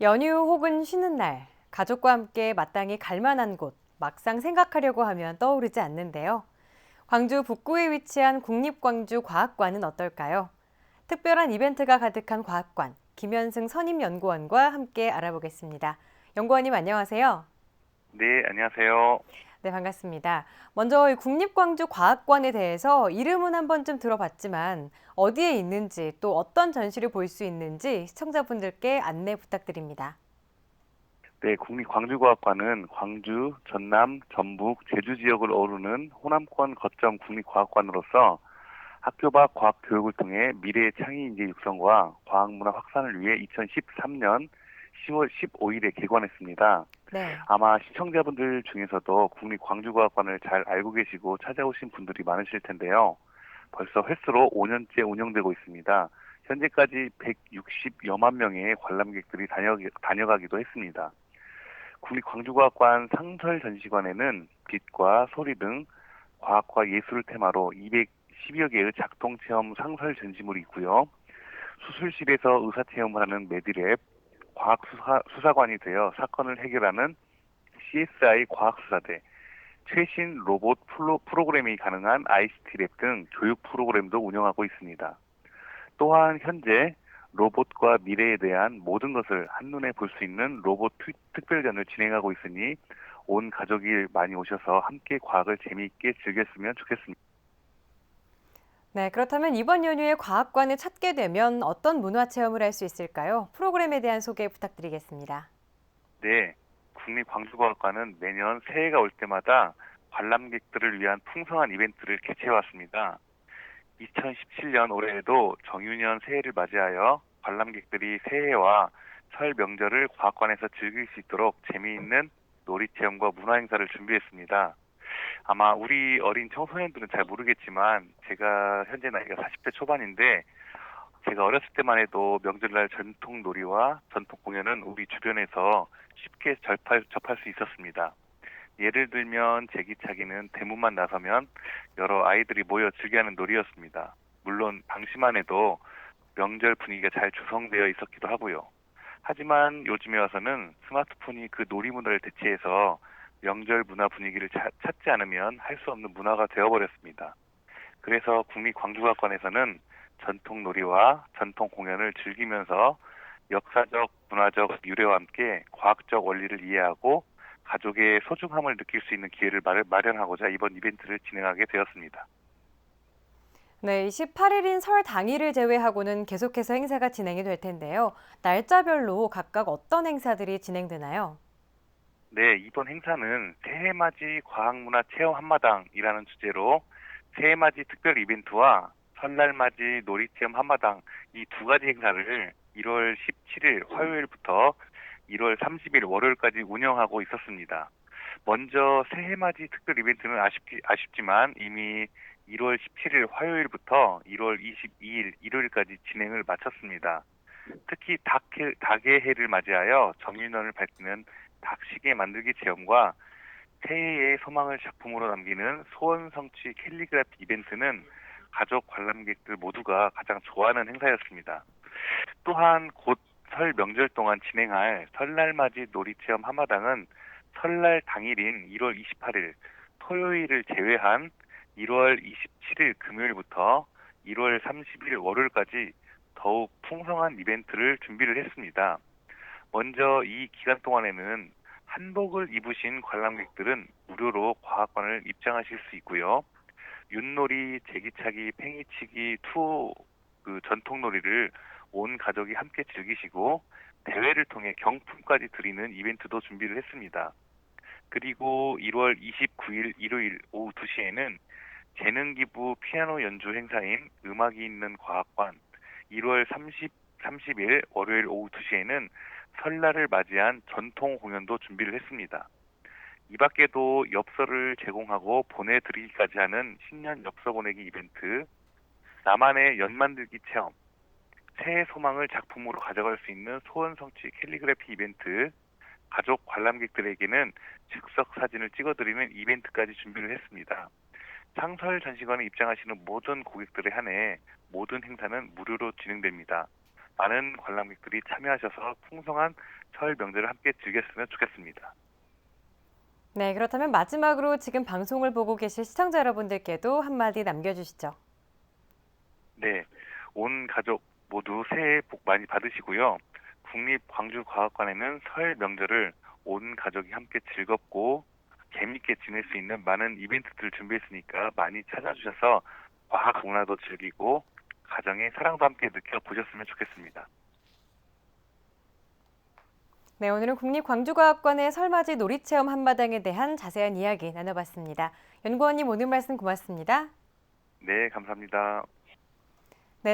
연휴 혹은 쉬는 날, 가족과 함께 마땅히 갈 만한 곳, 막상 생각하려고 하면 떠오르지 않는데요. 광주 북구에 위치한 국립광주과학관은 어떨까요? 특별한 이벤트가 가득한 과학관, 김현승 선임연구원과 함께 알아보겠습니다. 연구원님 안녕하세요. 네, 안녕하세요. 네, 반갑습니다. 먼저 이 국립광주과학관에 대해서 이름은 한 번쯤 들어봤지만 어디에 있는지 또 어떤 전시를 볼 수 있는지 시청자분들께 안내 부탁드립니다. 네, 국립광주과학관은 광주, 전남, 전북, 제주 지역을 어우르는 호남권 거점 국립과학관으로서 학교 밖 과학 교육을 통해 미래의 창의 인재 육성과 과학 문화 확산을 위해 2013년 10월 15일에 개관했습니다. 네. 아마 시청자분들 중에서도 국립광주과학관을 잘 알고 계시고 찾아오신 분들이 많으실 텐데요. 벌써 횟수로 5년째 운영되고 있습니다. 현재까지 160여만 명의 관람객들이 다녀, 다녀가기도 했습니다. 국립광주과학관 상설 전시관에는 빛과 소리 등 과학과 예술을 테마로 210여 개의 작동 체험 상설 전시물이 있고요. 수술실에서 의사 체험을 하는 메디랩, 과학 수사, 수사 관이 되어 사건을 해결하는 CSI 과학수사대, 최신 로봇 프로, 프로그램이 가능한 ICT 랩 등 교육 프로그램도 운영하고 있습니다. 또한 현재 로봇과 미래에 대한 모든 것을 한눈에 볼 수 있는 로봇 특- 특별전을 진행하고 있으니 온 가족이 많이 오셔서 함께 과학을 재미있게 즐겼으면 좋겠습니다. 네, 그렇다면 이번 연휴에 과학관을 찾게 되면 어떤 문화 체험을 할 수 있을까요? 프로그램에 대한 소개 부탁드리겠습니다. 네, 국립광주과학관은 매년 새해가 올 때마다 관람객들을 위한 풍성한 이벤트를 개최해 왔습니다. 2017년 올해에도 정유년 새해를 맞이하여 관람객들이 새해와 설 명절을 과학관에서 즐길 수 있도록 재미있는 놀이 체험과 문화 행사를 준비했습니다. 아마 우리 어린 청소년들은 잘 모르겠지만 제가 현재 나이가 40대 초반인데 제가 어렸을 때만 해도 명절날 전통 놀이와 전통 공연은 우리 주변에서 쉽게 접할, 접할 수 있었습니다. 예를 들면 제기차기는 대문만 나서면 여러 아이들이 모여 즐겨하는 놀이였습니다. 물론 당시만 해도 명절 분위기가 잘 조성되어 있었기도 하고요. 하지만 요즘에 와서는 스마트폰이 그 놀이 문화를 대체해서 명절 문화 분위기를 차- 찾지 않으면 할 수 없는 문화가 되어버렸습니다. 그래서 국립광주과학관에서는 전통 놀이와 전통 공연을 즐기면서 역사적, 문화적 유래와 함께 과학적 원리를 이해하고 가족의 소중함을 느낄 수 있는 기회를 마련- 마련하고자 이번 이벤트를 진행하게 되었습니다. 네, 18일인 설 당일을 제외하고는 계속해서 행사가 진행이 될 텐데요. 날짜별로 각각 어떤 행사들이 진행되나요? 네, 이번 행사는 새해맞이 과학문화 체험 한마당이라는 주제로 새해맞이 특별 이벤트와 설날맞이 놀이체험 한마당 이 두 가지 행사를 1월 17일 화요일부터 1월 30일 월요일까지 운영하고 있었습니다. 먼저 새해맞이 특별 이벤트는 아쉽기, 아쉽지만 이미 1월 17일 화요일부터 1월 22일 일요일까지 진행을 마쳤습니다. 특히 닭해, 닭의 해를 맞이하여 정윤원을 밝히는 닭시계 만들기 체험과 새해의 소망을 작품으로 남기는 소원 성취 캘리그라피 이벤트는 가족 관람객들 모두가 가장 좋아하는 행사였습니다. 또한 곧 설 명절 동안 진행할 설날 맞이 놀이체험 한마당은 설날 당일인 1월 28일 토요일을 제외한 1월 27일 금요일부터 1월 30일 월요일까지 더욱 풍성한 이벤트를 준비를 했습니다. 먼저 이 기간 동안에는 한복을 입으신 관람객들은 무료로 과학관을 입장하실 수 있고요. 윷놀이, 제기차기, 팽이치기, 투그 전통놀이를 온 가족이 함께 즐기시고 대회를 통해 경품까지 드리는 이벤트도 준비를 했습니다. 그리고 1월 29일 일요일 오후 2시에는 재능기부 피아노 연주 행사인 음악이 있는 과학관, 1월 30, 30일 월요일 오후 2시에는 설날을 맞이한 전통 공연도 준비를 했습니다. 이 밖에도 엽서를 제공하고 보내드리기까지 하는 신년 엽서 보내기 이벤트, 나만의 연 만들기 체험, 새해 소망을 작품으로 가져갈 수 있는 소원 성취 캘리그래피 이벤트, 가족 관람객들에게는 즉석 사진을 찍어드리는 이벤트까지 준비를 했습니다. 상설 전시관에 입장하시는 모든 고객들에 한해 모든 행사는 무료로 진행됩니다. 많은 관람객들이 참여하셔서 풍성한 설 명절을 함께 즐겼으면 좋겠습니다. 네, 그렇다면 마지막으로 지금 방송을 보고 계실 시청자 여러분들께도 한마디 남겨주시죠. 네, 온 가족 모두 새해 복 많이 받으시고요. 국립광주과학관에는 설 명절을 온 가족이 함께 즐겁고 재밌게 지낼 수 있는 많은 이벤트들을 준비했으니까 많이 찾아주셔서 과학 문화도 즐기고 가정의 사랑도 함께 느껴보셨으면 좋겠습니다. 네, 오늘은 국립광주과학관의 설맞이 놀이체험 한마당에 대한 자세한 이야기 나눠봤습니다. 연구원님 오늘 말씀 고맙습니다. 네, 감사합니다.